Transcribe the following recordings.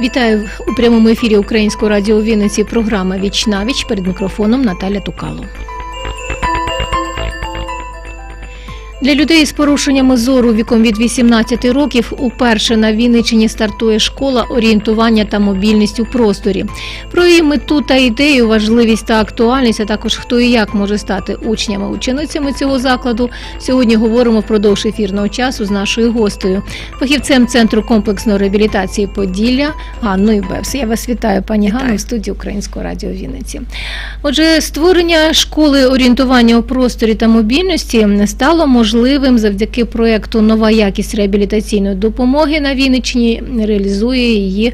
Вітаю у прямому ефірі Українського радіо Вінниці. Програма Віч на віч перед мікрофоном Наталя Тукало. Для людей з порушеннями зору віком від 18 років уперше на Вінниччині стартує школа орієнтування та мобільність у просторі. Про її мету та ідею, важливість та актуальність, а також хто і як може стати учнями ученицями цього закладу. Сьогодні говоримо впродовж ефірного часу з нашою гостею, фахівцем центру комплексної реабілітації Поділля Ганною Бевс. Я вас вітаю, пані Ганно, в студії Українського радіо Вінниці. Отже, створення школи орієнтування у просторі та мобільності стало можливим завдяки проекту Нова якість реабілітаційної допомоги на Вінниччині. Реалізує її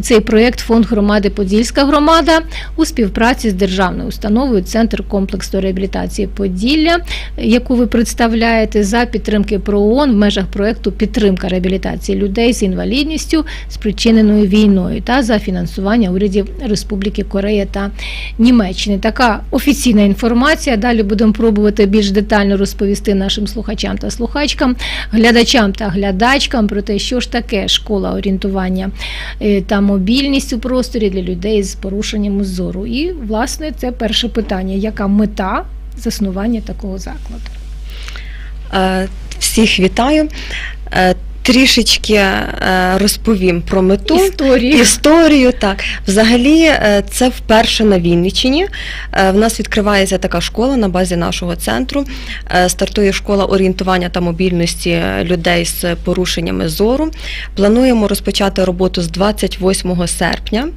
цей проект фонд громади Подільська громада у співпраці з державною установою Центр комплексної реабілітації Поділля, яку ви представляєте за підтримки ПРООН в межах проекту Підтримка реабілітації людей з інвалідністю, спричиненою війною та за фінансування урядів Республіки Корея та Німеччини. Така офіційна інформація. Далі будемо пробувати більш детально розповісти нашим слухачам та слухачкам, глядачам та глядачкам про те, що ж таке школа орієнтування е, та мобільність у просторі для людей з порушенням зору. І, власне, це перше питання: яка мета заснування такого закладу? Е, Всіх вітаю. Трішечки е, розповім про мету. історію. Історію, так. Взагалі, е, це вперше на Вінниччині. Е, В нас відкривається така школа на базі нашого центру. Стартує школа орієнтування та мобільності людей з порушеннями зору. Плануємо розпочати роботу з 28 серпня.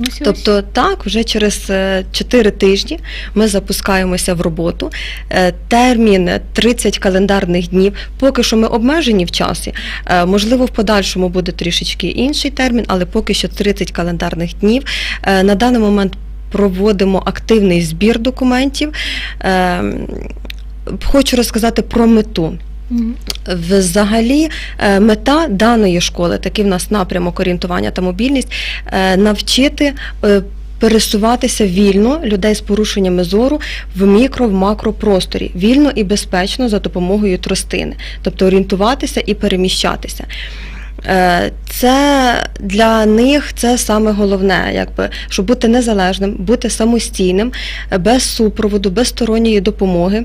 Ось ось. Тобто, так, вже через 4 тижні ми запускаємося в роботу. Е, Термін 30 календарних днів. Поки що ми обмежені в часі. Е, Можливо, в подальшому буде трішечки інший термін, але поки що 30 календарних днів. Е, На даний момент проводимо активний збір документів. Е, Хочу розказати про мету. Взагалі, е, мета даної школи, такий в нас напрямок орієнтування та мобільність, е, навчити. е, Пересуватися вільно людей з порушеннями зору в мікро, в макропросторі, вільно і безпечно за допомогою тростини, тобто орієнтуватися і переміщатися. Е, Це для них це саме головне, якби щоб бути незалежним, бути самостійним, без супроводу, без сторонньої допомоги,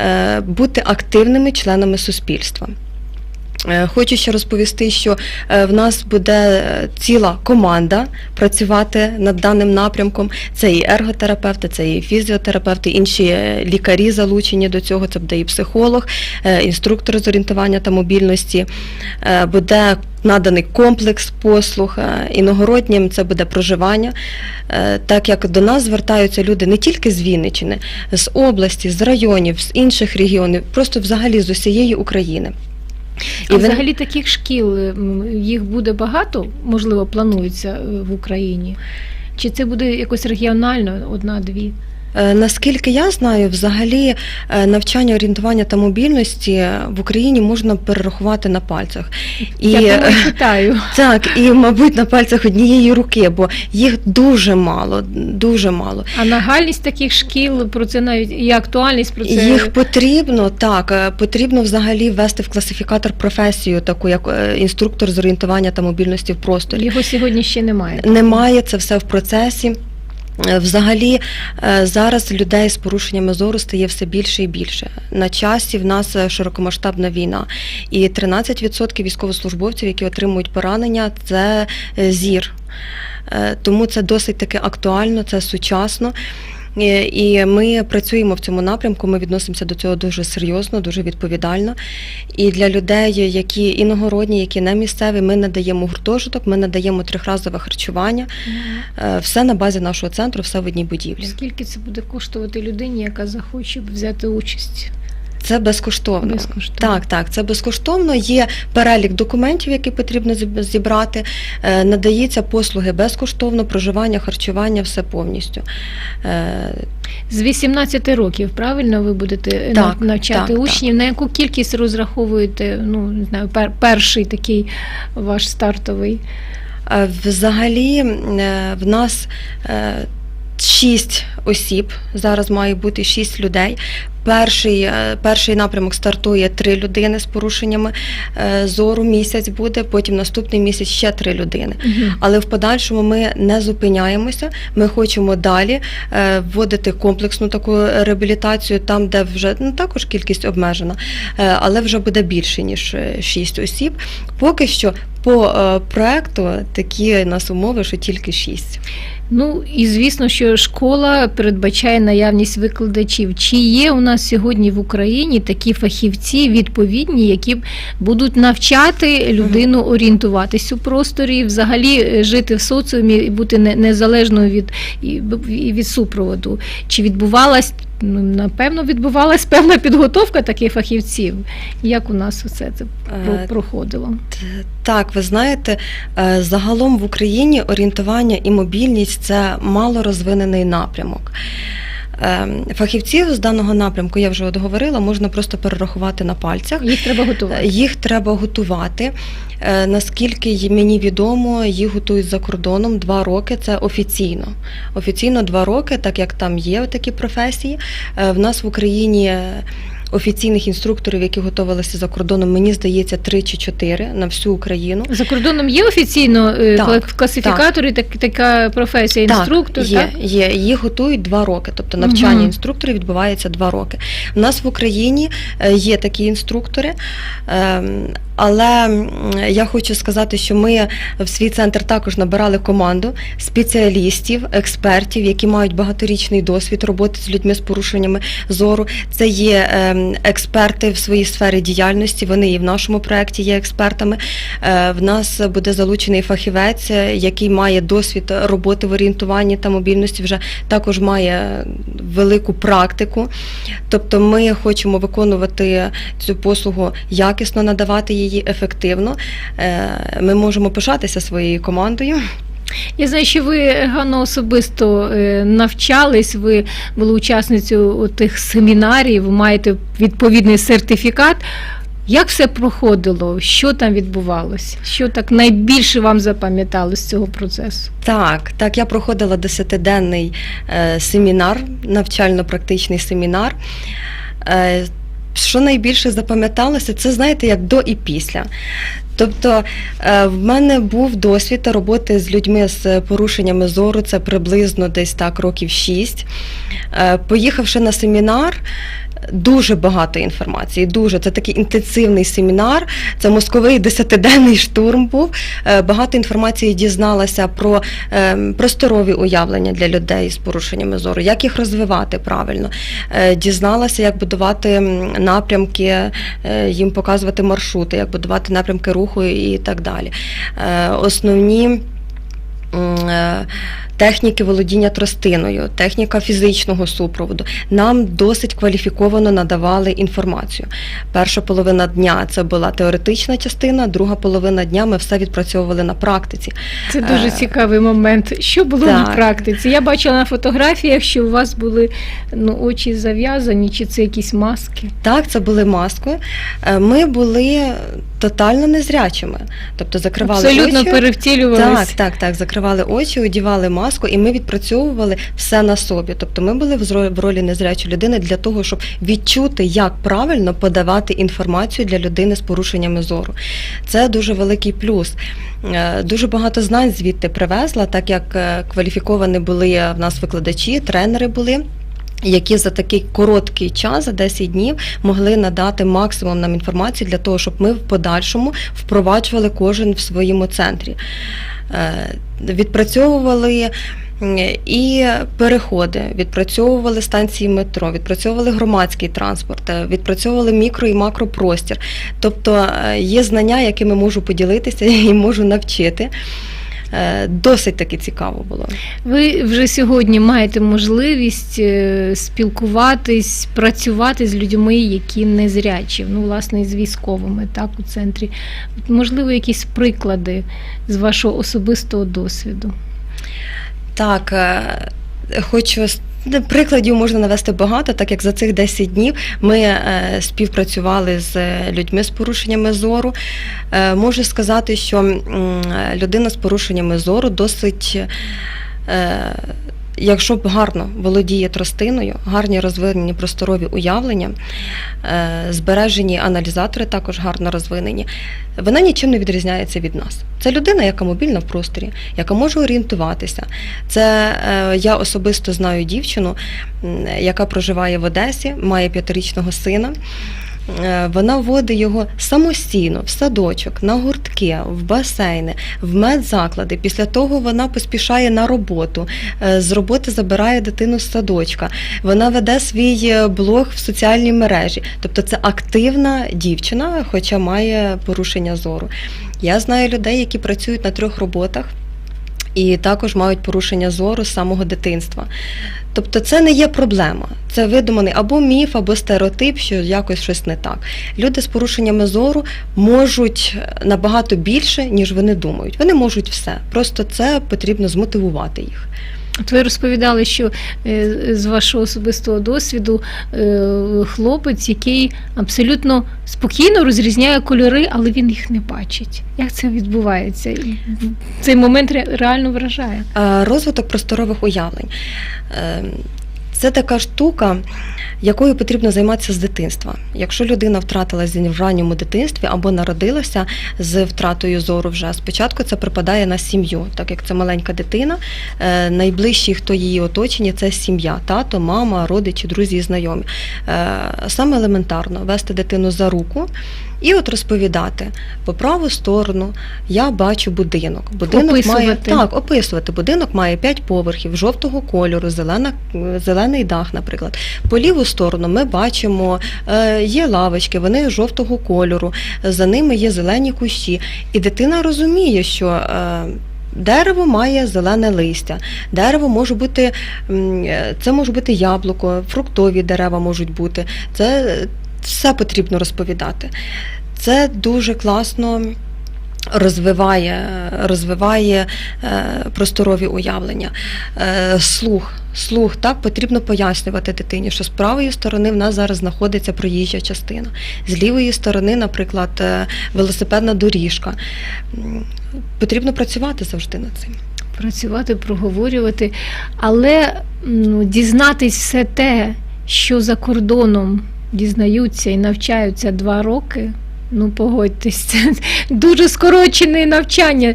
е, бути активними членами суспільства. Е, Хочу ще розповісти, що е, в нас буде е, ціла команда працювати над даним напрямком. Це і ерготерапевти, це і фізіотерапевти, інші лікарі залучені до цього. Це буде і психолог, інструктор з орієнтування та мобільності. Буде наданий комплекс послуг. Іногороднім це буде проживання, так як до нас звертаються люди не тільки з Вінниччини, з області, з районів, з інших регіонів, просто взагалі з усієї України. А ви- взагалі таких шкіл їх буде багато, можливо, планується е, в Україні. Чи це буде якось регіонально, одна-дві? Е, Наскільки я знаю, взагалі е, навчання орієнтування та мобільності в Україні можна перерахувати на пальцях. І Я е, тому питаю. так, і мабуть на пальцях однієї руки, бо їх дуже мало, дуже мало. А нагальність таких шкіл про це навіть і актуальність про це Їх потрібно так, потрібно взагалі ввести в класифікатор професію, таку як інструктор з орієнтування та мобільності в просторі. його сьогодні ще немає. Немає це все в процесі. Е, Взагалі е, зараз людей з порушеннями зору стає все більше і більше. На часі в нас е, широкомасштабна війна, і 13% військовослужбовців, які отримують поранення, це зір. Тому це досить таки актуально, це сучасно. Е, І ми працюємо в цьому напрямку. Ми відносимося до цього дуже серйозно, дуже відповідально. І для людей, які іногородні, які не місцеві, ми надаємо гуртожиток, ми надаємо трьохразове харчування. Е, Все на базі нашого центру, все в одній будівлі. Скільки це буде коштувати людині, яка захоче взяти участь? Це безкоштовно. Безкоштовно. Так, так, це безкоштовно. Є перелік документів, які потрібно зібрати. Е, Надається послуги безкоштовно, проживання, харчування, все повністю. Е, З 18 років, правильно, ви будете е, Так, навчати так, учнів. На яку кількість розраховуєте? Ну, не знаю, пер- перший такий ваш стартовий. Взагалі в нас Шість осіб. Зараз має бути шість людей. Перший, е, перший напрямок стартує три людини з порушеннями е, зору. Місяць буде, потім наступний місяць ще три людини. Але в подальшому ми не зупиняємося. Ми хочемо далі е, вводити комплексну таку реабілітацію, там, де вже ну, також кількість обмежена, але вже буде більше ніж 6 осіб. Поки що по проекту такі у нас умови, що тільки 6. Ну і звісно, що школа передбачає наявність викладачів. Чи є у нас сьогодні в Україні такі фахівці відповідні, які будуть навчати людину орієнтуватись у просторі, взагалі е, жити в соціумі і бути не- незалежною від, від супроводу? Чи відбувалась ну, напевно, відбувалась певна підготовка таких фахівців? Як у нас все це Е, проходило? Так, ви знаєте, е, загалом в Україні орієнтування і мобільність це малорозвинений напрямок. Е, Фахівців з даного напрямку, я вже от говорила, можна просто перерахувати на пальцях. Їх треба готувати. Їх треба готувати. Е, Наскільки мені відомо, їх готують за кордоном два роки. Це офіційно. Офіційно два роки, так як там є такі професії. Е, В нас в Україні. Офіційних інструкторів, які готувалися за кордоном, мені здається, три чи чотири на всю Україну. За кордоном є офіційно е, Так, класифікатори, так, така професія інструктор, так, є, так? є. Їх готують два роки. Тобто навчання угу. інструкторів відбувається два роки. У нас в Україні е, є такі інструктори, ем, але я хочу сказати, що ми в свій центр також набирали команду спеціалістів, експертів, які мають багаторічний досвід роботи з людьми з порушеннями зору. Це є ем, експерти в своїй сфері діяльності. Вони і в нашому проєкті є експертами. Е, В нас буде залучений фахівець, е, який має досвід роботи в орієнтуванні та мобільності, вже також має велику практику. Тобто ми хочемо виконувати цю послугу якісно, надавати її ефективно. Е, Ми можемо пишатися своєю командою. Я знаю, що ви Ганно особисто е, навчались, ви були учасницею тих семінарів, маєте відповідний сертифікат. Як все проходило? Що там відбувалося? Що так найбільше вам запам'яталось з цього процесу? Так, так, я проходила десятиденний е, семінар, навчально-практичний семінар. Що найбільше запам'яталося, це знаєте, як до і після. Тобто е, в мене був досвід роботи з людьми з порушеннями зору, це приблизно десь так років 6. Е, Поїхавши на семінар, дуже багато інформації. Дуже це такий інтенсивний семінар. Це мозковий десятиденний штурм був. Е, Багато інформації дізналася про е, просторові уявлення для людей з порушеннями зору, як їх розвивати правильно. Е, Дізналася, як будувати напрямки, е, їм показувати маршрути, як будувати напрямки руху і так далі. Основні техніки володіння тростиною, техніка фізичного супроводу. Нам досить кваліфіковано надавали інформацію. Перша половина дня це була теоретична частина, друга половина дня ми все відпрацьовували на практиці. Це дуже Е, цікавий момент. Що було на практиці? Я бачила на фотографіях, що у вас були ну, очі зав'язані, чи це якісь маски. Так, це були маски. Е, Ми були тотально незрячими, тобто закривали Абсолютно очі. перевтілювалися. Так, так, так. Закривали очі, одівали маску, і ми відпрацьовували все на собі. Тобто ми були в ролі незрячої людини для того, щоб відчути, як правильно подавати інформацію для людини з порушеннями зору. Це дуже великий плюс. Е, Дуже багато знань звідти привезла, так як е, кваліфіковані були в нас викладачі, тренери були. Які за такий короткий час, за 10 днів, могли надати максимум нам інформації для того, щоб ми в подальшому впроваджували кожен в своєму центрі. Е, Відпрацьовували і переходи, відпрацьовували станції метро, відпрацьовували громадський транспорт, е, відпрацьовували мікро і макропростір. Тобто е, є знання, якими можу поділитися і можу навчити. Е, Досить таки цікаво було. Ви вже сьогодні маєте можливість е, спілкуватись, працювати з людьми, які незрячі, ну, власне, з військовими, так, у центрі. Можливо, якісь приклади з вашого особистого досвіду. Так, е, хочу Прикладів можна навести багато, так як за цих 10 днів ми е, співпрацювали з е, людьми з порушеннями зору. Е, Можу сказати, що людина з порушеннями зору досить якщо гарно володіє тростиною, гарні розвинені просторові уявлення, е, збережені аналізатори також гарно розвинені, вона нічим не відрізняється від нас. Це людина, яка мобільна в просторі, яка може орієнтуватися. Це е, я особисто знаю дівчину, яка проживає в Одесі, має п'ятирічного сина. Е, Вона водить його самостійно в садочок, на гуртки, в басейни, в медзаклади. Після того вона поспішає на роботу. Е, З роботи забирає дитину з садочка. Вона веде свій е, блог в соціальній мережі. Тобто це активна дівчина, хоча має порушення зору. Я знаю людей, які працюють на трьох роботах. І також мають порушення зору з самого дитинства. Тобто це не є проблема. Це видуманий або міф, або стереотип, що якось щось не так. Люди з порушеннями зору можуть набагато більше, ніж вони думають. Вони можуть все. Просто це потрібно змотивувати їх. От ви розповідали, що е, з вашого особистого досвіду е, хлопець, який абсолютно спокійно розрізняє кольори, але він їх не бачить. Як це відбувається? Цей момент ре- реально вражає. Розвиток просторових уявлень. Це така штука, якою потрібно займатися з дитинства. Якщо людина втратила зір в ранньому дитинстві або народилася з втратою зору вже, спочатку це припадає на сім'ю, так як це маленька дитина, е, найближчі, хто її оточення, це сім'я, тато, мама, родичі, друзі знайомі. Е, Саме елементарно вести дитину за руку. І от розповідати по праву сторону я бачу будинок. Будинок має так, описувати. Будинок має 5 поверхів жовтого кольору, зелена, зелений дах, наприклад. По ліву сторону ми бачимо, е, є лавочки, вони жовтого кольору, за ними є зелені кущі. І дитина розуміє, що. е, Дерево має зелене листя. Дерево може бути, е, це може бути яблуко, фруктові дерева можуть бути. Це все потрібно розповідати. Це дуже класно розвиває, розвиває е, просторові уявлення. Е, слух. Слух так потрібно пояснювати дитині, що з правої сторони в нас зараз знаходиться проїжджа частина, з лівої сторони, наприклад, е, велосипедна доріжка. Потрібно працювати завжди над цим. Працювати, проговорювати, але ну, дізнатись все те, що за кордоном дізнаються і навчаються два роки. Ну, погодьтесь, це дуже скорочене навчання.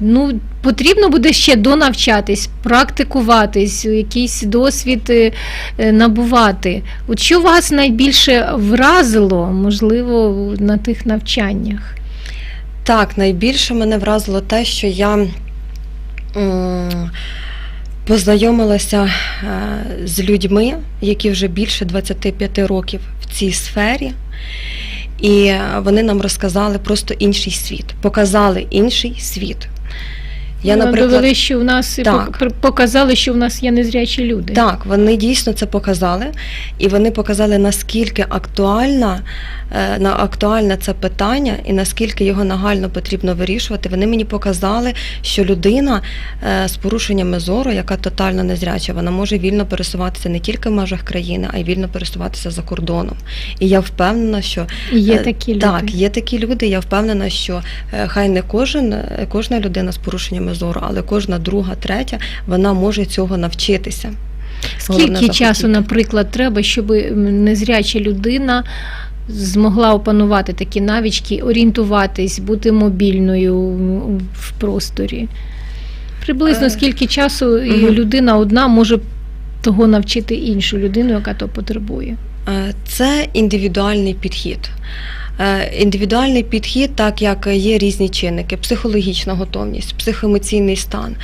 Ну, потрібно буде ще донавчатись, практикуватись, якийсь досвід е, е, набувати. От що вас найбільше вразило, можливо, на тих навчаннях? Так, найбільше мене вразило те, що я м, познайомилася е, з людьми, які вже більше 25 років в цій сфері. І е, вони нам розказали просто інший світ, показали інший світ. Я, Ну, наприклад, довели, що в нас Так. показали, що в нас є незрячі люди. Так, вони дійсно це показали, і вони показали, наскільки актуальна, е, на актуальне це питання і наскільки його нагально потрібно вирішувати. Вони мені показали, що людина е, з порушеннями зору, яка тотально незряча, вона може вільно пересуватися не тільки в межах країни, а й вільно пересуватися за кордоном. І я впевнена, що є Е, такі люди. Так, є такі люди. Я впевнена, що е, хай не кожен, е, кожна людина з порушеннями зору, але кожна друга, третя, вона може цього навчитися. Головне Скільки часу, наприклад, треба, щоб незряча людина змогла опанувати такі навички, орієнтуватись, бути мобільною в просторі? Приблизно Е, скільки часу і людина одна може того навчити іншу людину, яка то потребує? Е, Це індивідуальний підхід. Е, Індивідуальний підхід, так як є різні чинники: психологічна готовність, психоемоційний стан,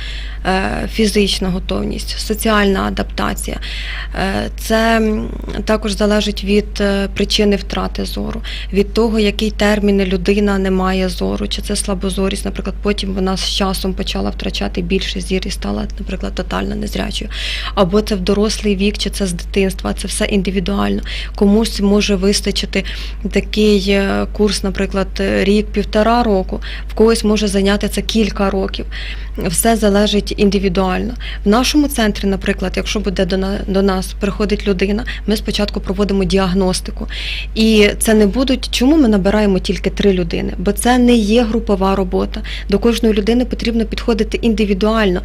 е, фізична готовність, соціальна адаптація. Е, Це також залежить від причини втрати зору, від того, який термін людина не має зору, чи це слабозорість, наприклад, потім вона з часом почала втрачати більше зір і стала, наприклад, тотально незрячою. Або це в дорослий вік, чи це з дитинства, це все індивідуально. Комусь може вистачити такий курс, наприклад, рік-півтора року, в когось може зайняти це кілька років. Все залежить індивідуально. В нашому центрі, наприклад, якщо буде до, на, до нас приходить людина, ми спочатку проводимо діагностику. І це не будуть, чому ми набираємо тільки три людини? Бо це не є групова робота. До кожної людини потрібно підходити індивідуально.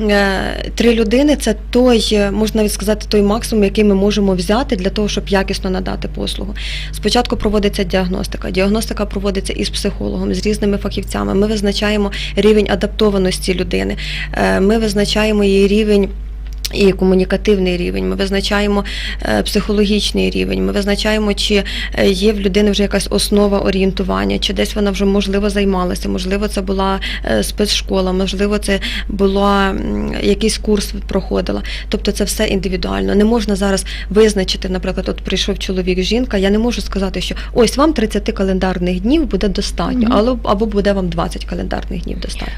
Е, Три людини це той, е, можна навіть сказати, той максимум, який ми можемо взяти для того, щоб якісно надати послугу. Спочатку проводиться діагностика. Діагностика проводиться із психологом, з різними фахівцями. Ми визначаємо рівень адаптованості людини, Е, ми визначаємо її рівень. І комунікативний рівень, ми визначаємо е, психологічний рівень, ми визначаємо, чи е, є в людини вже якась основа орієнтування, чи десь вона вже можливо займалася, можливо, це була е, спецшкола, можливо, це була якийсь курс проходила. Тобто це все індивідуально. Не можна зараз визначити, наприклад, от прийшов чоловік, жінка. Я не можу сказати, що ось вам 30 календарних днів буде достатньо, Мгм. або, або буде вам 20 календарних днів достатньо.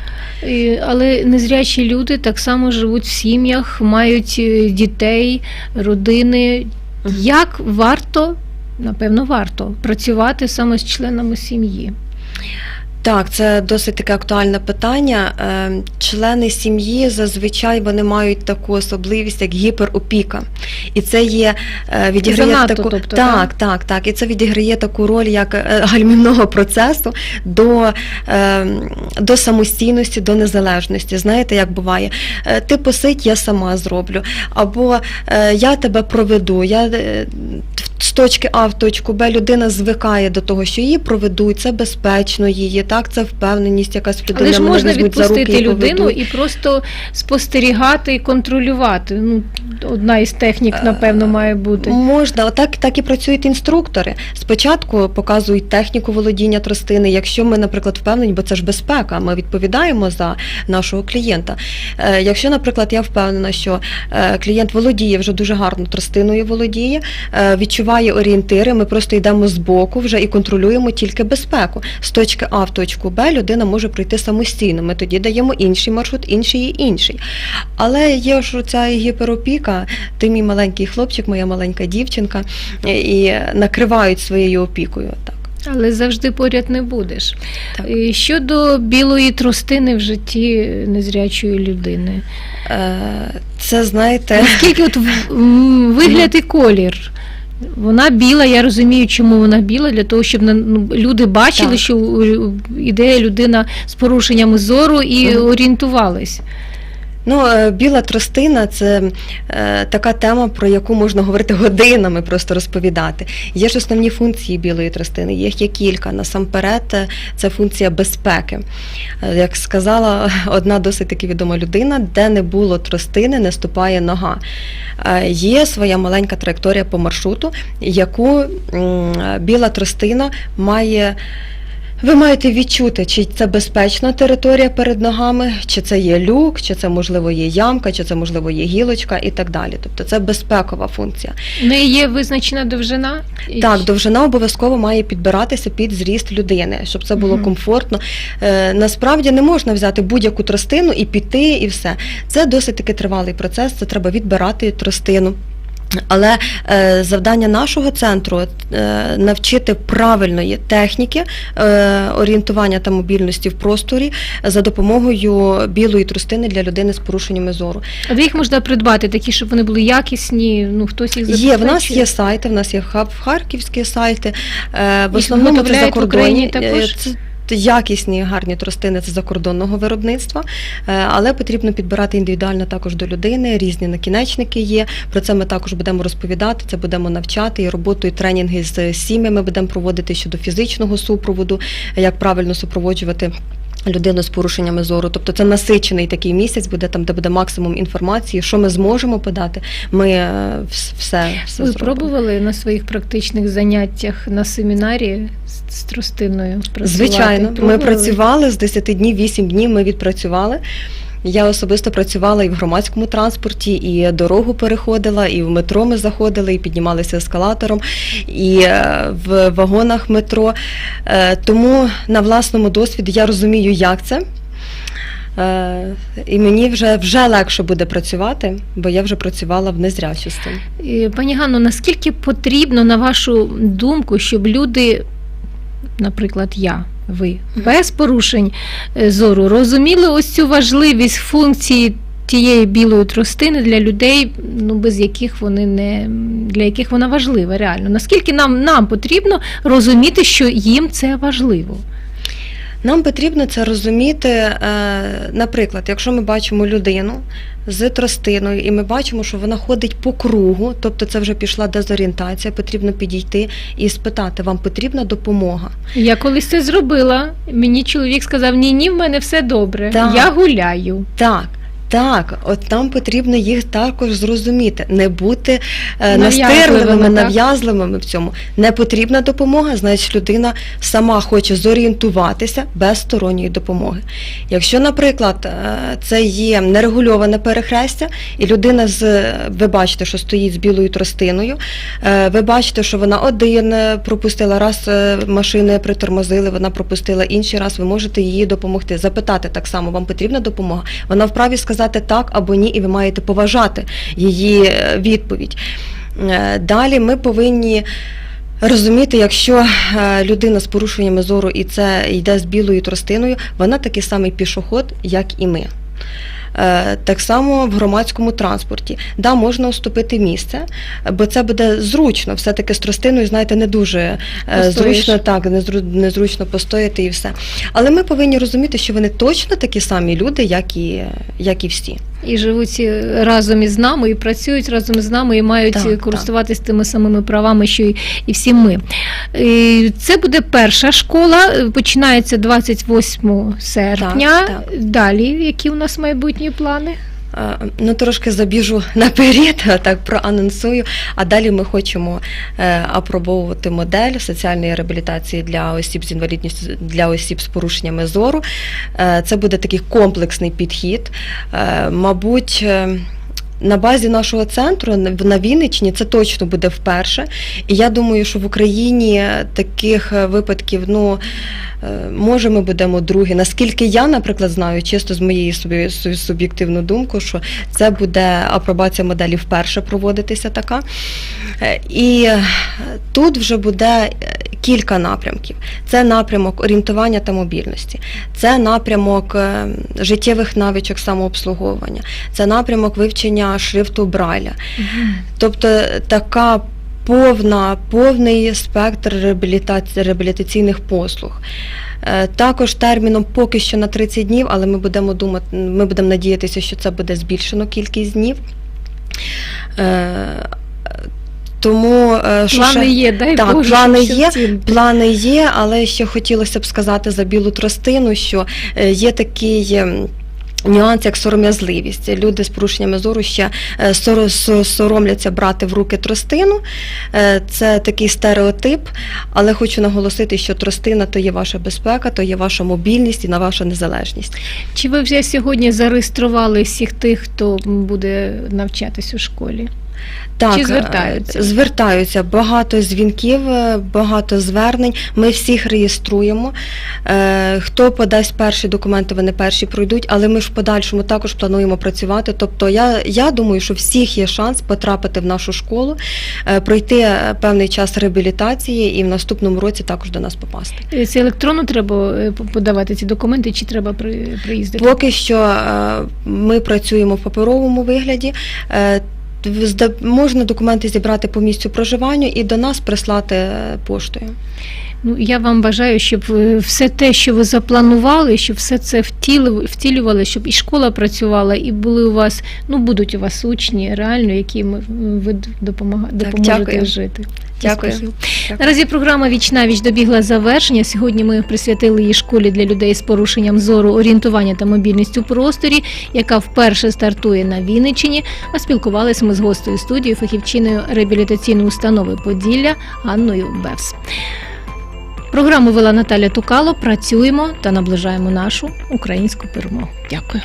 Але незрячі люди так само живуть в сім'ях, мають е, дітей, родини. Як варто, напевно, варто працювати саме з членами сім'ї? Так, це досить таке актуальне питання. Е, Члени сім'ї зазвичай вони мають таку особливість, як гіперопіка. І це є е, відіграє Занадто, таку тобто, так, так, так. І це відіграє таку роль як е, гальмівного процесу до, до самостійності, до незалежності. Знаєте, як буває? Ти посидь, я сама зроблю. Або я тебе проведу. Я з точки А в точку Б людина звикає до того, що її проведуть, це безпечно її, так, це впевненість якась в людини. Але ж можна руки відпустити людину поведуть. і просто спостерігати і контролювати. Ну, одна із технік, Е, напевно, має бути. Можна, отак так і працюють інструктори. Спочатку показують техніку володіння тростини. Якщо ми, наприклад, впевнені, бо це ж безпека, ми відповідаємо за нашого клієнта. Е, Якщо, наприклад, я впевнена, що е, клієнт володіє вже дуже гарно тростиною володіє, е, відчуває орієнтири, ми просто йдемо з боку вже і контролюємо тільки безпеку. З точки А в точку Б людина може пройти самостійно. Ми тоді даємо інший маршрут, інший і інший. Але є ж ця гіперопіка, ти мій маленький хлопчик, моя маленька дівчинка, і накривають своєю опікою. Так. Але завжди поряд не будеш. Так. І Щодо білої тростини в житті незрячої людини. Е, Це знаєте. Наскільки от вигляд і колір? Вона біла, я розумію, чому вона біла, для того, щоб ну, люди бачили, Так. що у- іде людина з порушеннями зору і орієнтувались. Ну, е, біла тростина це е, така тема, про яку можна говорити годинами, просто розповідати. Є ж основні функції білої тростини, їх є кілька. Насамперед, е, це функція безпеки. Е, Як сказала одна досить таки відома людина, де не було тростини, не ступає нога. Е, Є своя маленька траєкторія по маршруту, яку м, біла тростина має. Ви маєте відчути, чи це безпечна територія перед ногами, чи це є люк, чи це можливо є ямка, чи це можливо є гілочка і так далі. Тобто це безпекова функція. В неї є визначена довжина? Так, довжина обов'язково має підбиратися під зріст людини, щоб це було Мгм. комфортно. Е, насправді не можна взяти будь-яку тростину і піти, і все. Це досить таки тривалий процес. Це треба відбирати тростину. Але е, завдання нашого центру е, навчити правильної техніки е, орієнтування та мобільності в просторі за допомогою білої тростини для людини з порушеннями зору. А де їх можна придбати, такі, щоб вони були якісні, ну хтось їх Є, в нас є сайти, в нас є хаб харківські сайти. Е, В основному це. Україні також? Е, Це якісні гарні тростини це закордонного виробництва, Е, але потрібно підбирати індивідуально також до людини. Різні накінечники є. Про це ми також будемо розповідати. Це будемо навчати і роботу, і тренінги з сім'ями будемо проводити щодо фізичного супроводу, як правильно супроводжувати. Людину з порушеннями зору, тобто це насичений такий місяць буде там, де буде максимум інформації, що ми зможемо подати. Ми е, все, все Ви зробимо. пробували на своїх практичних заняттях на семінарі з, тростиною працювати? Звичайно, ми працювали з 10 днів, 8 днів ми відпрацювали. Я особисто працювала і в громадському транспорті, і дорогу переходила, і в метро ми заходили, і піднімалися ескалатором, і е, в вагонах метро. Е, Тому на власному досвіді я розумію, як це. Е, І мені вже, вже легше буде працювати, бо я вже працювала в незрячості. Пані Ганно, наскільки потрібно, на вашу думку, щоб люди, наприклад, я ви без порушень е, зору розуміли ось цю важливість функції тієї білої тростини для людей, ну без яких вони не для яких вона важлива, реально. Наскільки нам, нам потрібно розуміти, що їм це важливо? Нам потрібно це розуміти. е, Наприклад, якщо ми бачимо людину з тростиною, і ми бачимо, що вона ходить по кругу, тобто це вже пішла дезорієнтація, потрібно підійти і спитати, вам потрібна допомога. Я колись це зробила. Мені чоловік сказав: ні, ні, в мене все добре. Так. Я гуляю. Так. Так, от нам потрібно їх також зрозуміти, не бути е, настирливими, нав'язливими в цьому. Не потрібна допомога, значить людина сама хоче зорієнтуватися без сторонньої допомоги. Якщо, наприклад, е, це є нерегульоване перехрестя, і людина з ви бачите, що стоїть з білою тростиною, е, ви бачите, що вона один е, пропустила, раз е, машини притормозили, вона пропустила інший раз, ви можете їй допомогти. Запитати так само, вам потрібна допомога. Вона вправі сказати так або ні, і ви маєте поважати її е, відповідь. Е, Далі ми повинні. Розуміти, якщо е, людина з порушеннями зору і це йде з білою тростиною, вона такий самий пішоход, як і ми. Е, Так само в громадському транспорті. Да, можна уступити місце, бо це буде зручно. Все-таки з тростиною, знаєте, не дуже е, Постоїш. зручно, так, незру- незручно постояти і все. Але ми повинні розуміти, що вони точно такі самі люди, як і, як і всі. І живуть е, разом із нами, і працюють разом із нами, і мають Так, е, так. користуватись тими самими правами, що й і всі ми. Е, Це буде перша школа, починається 28 серпня. Так, Далі, які у нас майбутні плани? Е, Ну, трошки забіжу наперед, так проанонсую. А далі ми хочемо е, апробовувати модель соціальної реабілітації для осіб з інвалідністю, для осіб з порушеннями зору. Е, Це буде такий комплексний підхід. Е, Мабуть. На базі нашого центру на- Вінниччині це точно буде вперше. І я думаю, що в Україні таких е, випадків, ну е, може, ми будемо другі. Наскільки я, наприклад, знаю, чисто з моєї собі су- суб'єктивну думку, що це буде апробація моделі вперше проводитися така. Е, І тут вже буде кілька напрямків. Це напрямок орієнтування та мобільності, це напрямок життєвих навичок самообслуговування, це напрямок вивчення шрифту Брайля. Тобто така повна, повний спектр реабілітації, реабілітаційних послуг. Е, Також терміном поки що на 30 днів, але ми будемо думати, ми будемо надіятися, що це буде збільшено кількість днів. Е, Тому е, що Плани ще- є, дай Так, Боже, плани є. Плани є, але ще хотілося б сказати за білу тростину, що є такий. Нюанс як сором'язливість. Люди з порушеннями зору ще е, соро- соромляться брати в руки тростину. Е, Це такий стереотип, але хочу наголосити, що тростина то є ваша безпека, то є ваша мобільність і на ваша незалежність. Чи ви вже сьогодні зареєстрували всіх тих, хто буде навчатись у школі? Так, Чи е, звертаються? Звертаються багато дзвінків, е, багато звернень. Ми всіх реєструємо. Е, Хто подасть перші документи, вони перші пройдуть, але ми ж в подальшому також плануємо працювати. Тобто я, я думаю, що всіх є шанс потрапити в нашу школу, пройти певний час реабілітації і в наступному році також до нас попасти. Це електронно треба подавати ці документи, чи треба приїздити? Поки що ми працюємо в паперовому вигляді. Можна документи зібрати по місцю проживання і до нас прислати е, поштою. Ну, я вам бажаю, щоб е, все те, що ви запланували, щоб все це втілювали, щоб і школа працювала, і були у вас, ну будуть у вас учні, реально, які ви допомога, допоможете так, жити. Дякую. Дякую. Наразі програма Віч на віч добігла завершення. Сьогодні ми присвятили її школі для людей з порушенням зору, орієнтування та мобільність у просторі, яка вперше стартує на Вінниччині. А спілкувалися ми з гостею студії, фахівчиною реабілітаційної установи Поділля Анною Бевс. Програму вела Наталя Тукало. Працюємо та наближаємо нашу українську перемогу. Дякую.